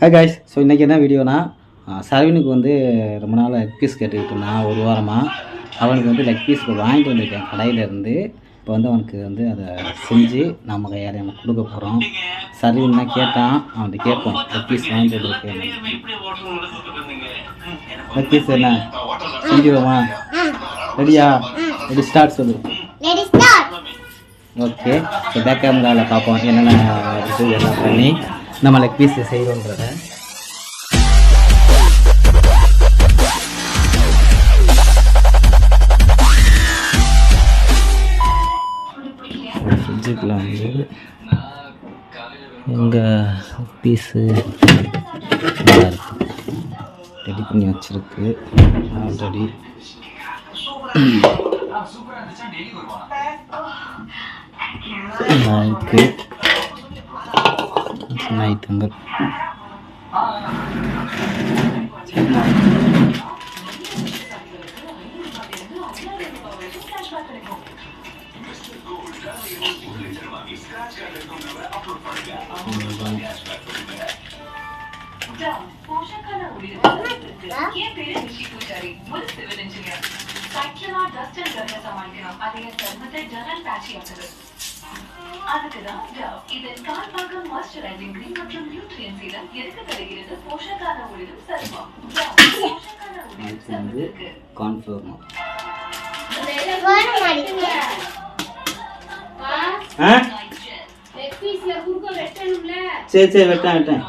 Hey guys so இன்றைக்கி என்ன வீடியோனா சரவினுக்கு வந்து ரொம்ப நாள் லெக் பீஸ் கேட்டுக்கிட்டு இருந்தான் ஒரு வாரமாக அவனுக்கு வந்து லெக் பீஸ் வாங்கிட்டு வந்திருக்கேன் கடையில இருந்து இப்போ வந்து அவனுக்கு வந்து அதை செஞ்சு நம்ம கையால் நம்ம கொடுக்க போகிறோம் சரவின் தான் கேட்டான் அவன்கிட்ட கேட்போம் லெக் பீஸ் வாங்கிட்டு வந்திருக்கேன் லெக் பீஸ் என்ன செஞ்சுருவோமா ரெடியா ரெடி ஸ்டார்ட் சொல்லு. ஓகே ஸோ பேக் கேமராவில் பார்ப்போம் என்னென்ன இது எல்லாம் பண்ணி. நம்ம லெக் பீஸ் செய்கிறோன்றத வந்து எங்கள் பீஸு நல்லா ரெடி பண்ணி வச்சுருக்கு. ஆல்ரெடி. இருக்கு. சின்னாய்த்தங்கள் ಪೋಷಕರ ಪೂಜಾರಿ ಮುಲ್ ಸಿವಿಲ್ ಇಂಜಿನಿಯರ್ ಸೈಕ್ಲಾ ಡಸ್ಟನ್ ಕೆಲಸ ಮಾಡಿರೋ ಅದಕ್ಕೆ ಜನರಲ್ ಪ್ಯಾಚಿ ಆಗ್ತದೆ கர்ல சமாளிக்கணும் அதே சருமத்தை ஜனல் பேட்சியாக்குது அதுக்கு தான் டவ் இது கால் பாகம் மாய்ஸ்சரைசிங் கிரீம் மற்றும் நியூட்ரியன்ஸ் இடம் எதுக்கு தருகிறது? போஷகால ஒளிரும் சருமம் டவ் போஷகால ஒளிரும் அடுத்து வந்து சருமத்துக்கு கார்ன்ஃப்ளவர் மாவு One more. ஆ சரி சரி வெட்டேன் வெட்டேன்.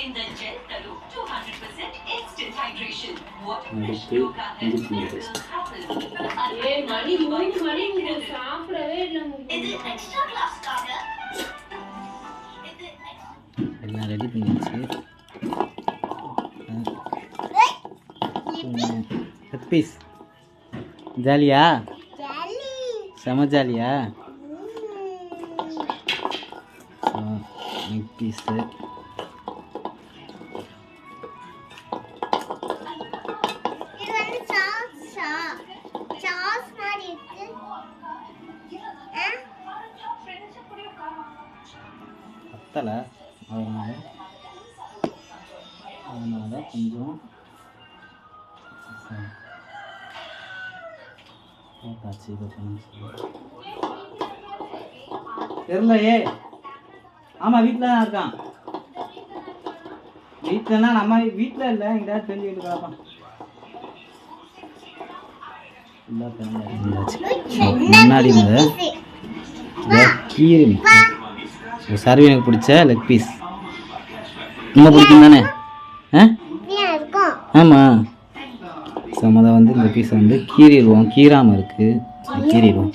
இந்த ஜெல் தரும் 200% instant hydration. Water அடுத்து இஞ்சி பூண்டு பேஸ்ட் காக? எல்லாம் ரெடி பண்ணியாச்சு. லெக் பீஸ் ஜாலியா. செம ஜாலியா? லெக் பீஸு பத்தலை. அதனால அதனால கொஞ்சம் போட்டாச்சு இதை தெரிலையே ஆமாம் வீட்டில் தான் இருக்கான். வீட்டிலனா நம்ம வீட்டில் இல்லை எங்கேயாவது தெரிஞ்சுக்கிட்டு இல்லை முன்னாடி கீரை சர்வி எனக்கு பிடிச்ச லெக் பீஸ் ரொம்ப பிடிக்கும் தானே? ஆ? ஆமாம் ஸோ வந்து இந்த பீஸை வந்து கீறிடுவோம் கீராமல் இருக்குது கீறிடுவோம்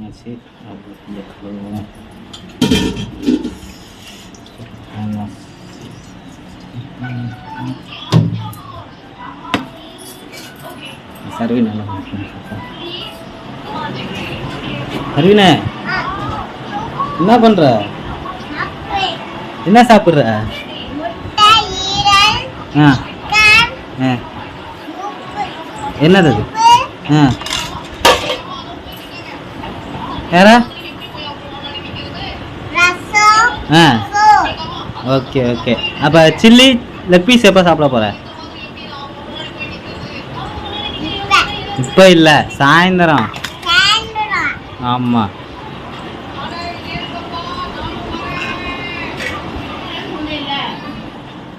ஆச்சு. அப்படி சர்வி நல்லா சர்வினே. என்ன பண்ற? என்ன சாப்பிட்ற? ஆ. என்னது அது? ஆ. யாரா? ரசம் ஆ. Okay okay. அப்போ சில்லி லெக் பீஸ் எப்போ சாப்பிட போகிற இப்ப இல்லை சாயந்தரம். சாயந்தரம். ஆமாம்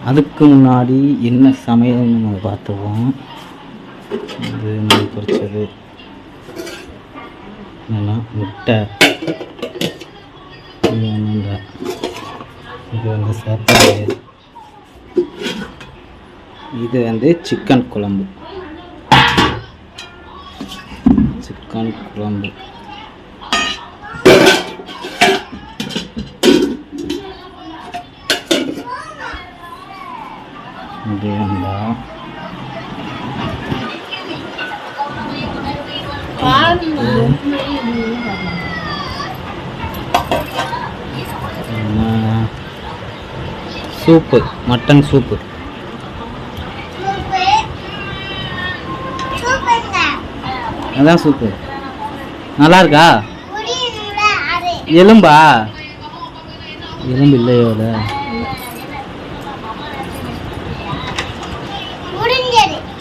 அதுக்கு முன்னாடி என்ன சமையல்னு நம்ம பார்த்துருவோம்? இது நம்ம பொரிச்சது. என்னன்னா முட்டை. இது இது வந்து சாப்பாடு. இது வந்து சிக்கன் குழம்பு. சிக்கன் குழம்பு. என்ன? Soup mutton soup. அதான் சூப்பு. நல்லா இருக்கா எலும்பா? எலும்பு இல்லையோல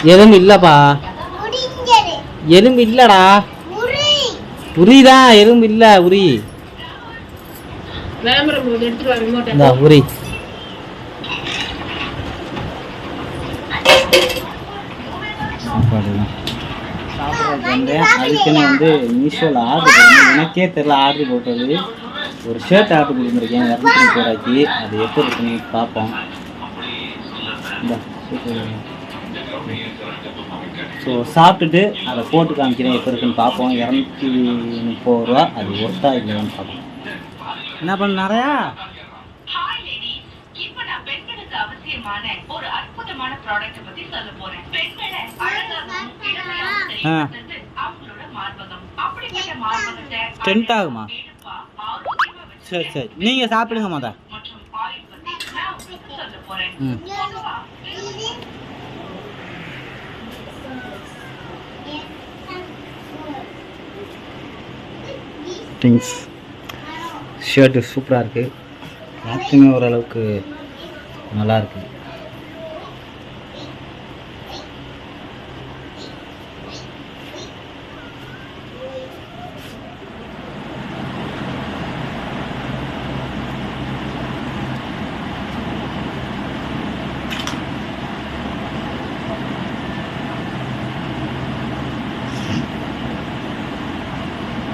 எலும்பு இல்லைப்பா. எலும்பு இல்லைடா. உரி. உரிதான் எலும்பு இல்லை உரி. உரி. சாப்பாடு சாப்பிட்றதுக்கு வந்து மீஷோவில் ஆர்டர் பண்ணி எனக்கே தெரில ஆர்டர் போட்டது. ஒரு ஷர்ட் ஆர்டர் கொடுத்துருக்கேன். இரநூத்தி முப்பது ரூபாய்க்கு. அது எப்படி இருக்குன்னு பார்ப்போம் இந்த ஸோ சாப்பிட்டுட்டு அதை போட்டு காமிக்கிறேன். எப்போ இருக்குன்னு பார்ப்போம். இரநூத்தி முப்பது ரூபா. அது ஒர்த்தா இல்லையான்னு பார்ப்போம். என்ன பண்ண நிறையா? ஹாய் லேடி இப்போ நான் பெண்களுக்கு அவசியமான ஒரு அற்புதமான ப்ராடக்ட் பத்தி சொல்ல போறேன் பெண்களை அழகாகவும் இளமையாகவும் செய்யறது அவங்களோட மார்பகம் அப்படிப்பட்ட மார்பகத்தை Strength ஆகுமா? எடுப்பா, ஆரோக்கியமா வச்சுக்க சரி சரி நீங்கள் சாப்பிடுங்க மொதல் மற்றும் ஆயில் பத்தி நான் உங்களுக்கு சொல்ல போறேன் ம் ஃபிட்டிங்ஸ் ஷர்ட்டு சூப்பராக இருக்குது எல்லாத்துக்குமே ஓரளவுக்கு நல்லா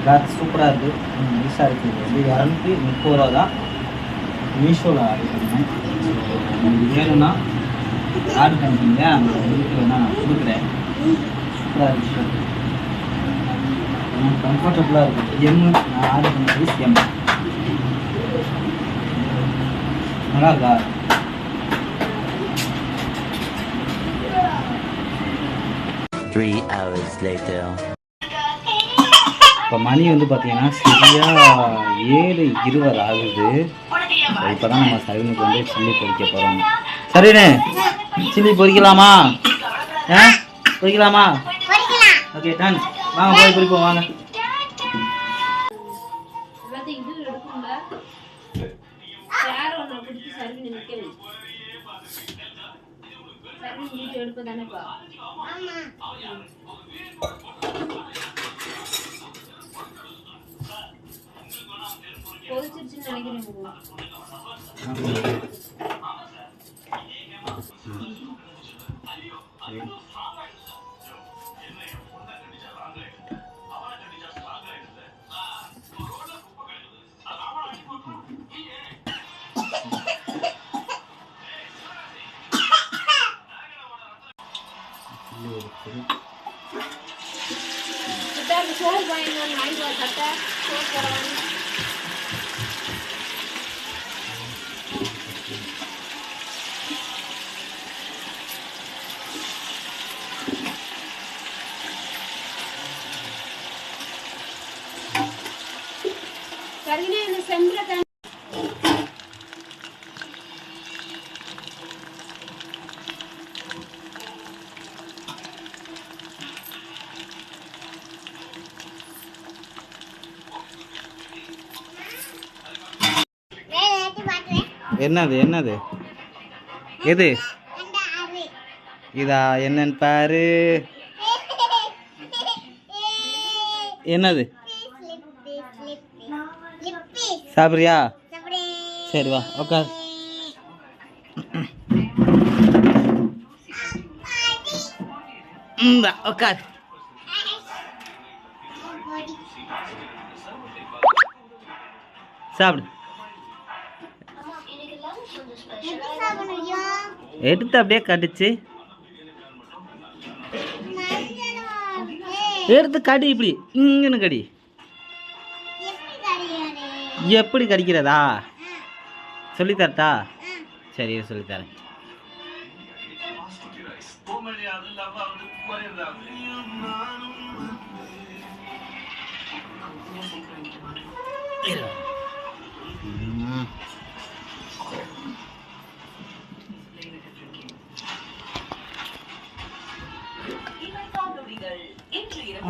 கிளாத் சூப்பராக இருக்குது ஈஸியாக இருக்குது இது வந்து இரநூத்தி முப்பது ரூபா தான். மீஷோவில் ஆர்டர் பண்ணேன் உங்களுக்கு வேணும்னா ஆர்டர் பண்ணிக்கிங்க. அந்த லிங்க் வேணால் நான் கொடுக்குறேன். சூப்பராக இருக்குது ஷர்ட் கம்ஃபர்டபுளாக இருக்குது எம்மு நான் ஆர்டர் பண்ணது எம் நல்லா இருக்கா? Three hours later. இப்போ மணி வந்து பார்த்தீங்கன்னா சரியாக ஏழு இருபது ஆகுது. இப்போ தான் நம்ம சரவணுக்கு வந்து சில்லி பொறிக்க போகிறோம் சரிண்ணே சில்லி பொறிக்கலாமா? ஆ? பொறிக்கலாமா? ஓகே டன் வாங்க போய் பொரிப்போம் வாங்க. வேற என்னது என்னது? எது? இதா என்னன்னு பாரு. என்னது? சாப்பிட்றியா? சரி வா உட்கார் உட்கார் சாப்பிடு. எடுத்து அப்படியே கடிச்சு. எடுத்து கடி இப்படி. இங்கன்னு கடி. எப்படி கடிக்கிறதா? சொல்லித்தரட்டா சரி சொல்லித்தரேன் இரு.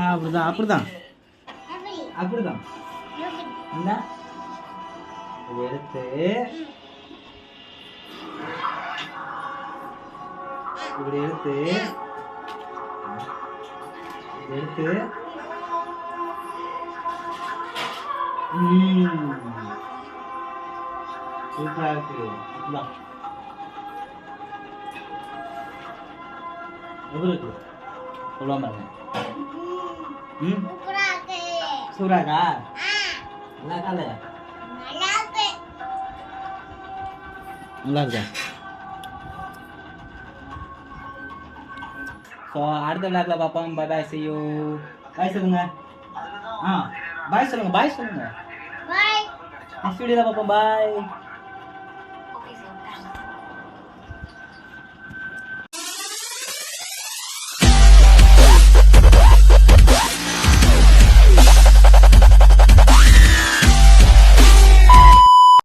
அப்படிதான் அப்படிதான். அப்படிதான். என்ன? எடுத்து. இப்படி எடுத்து. எடுத்து. ம். சூப்பரா இருக்கு. இந்தா. எப்படி இருக்கு? சொல்லுவாங்க பாருங்க ம்? சூப்பரா இருக்கு நல்லா இருக்கு நல்லா இருக்கா ஸோ அடுத்த விளாட்ல பார்ப்போம். Bye bye you. பாய் சொல்லுங்க. ஆ பாய் சொல்லுங்க பாய் சொல்லுங்க. நெக்ஸ்ட் வீடியோவில் பார்ப்போம். பாய்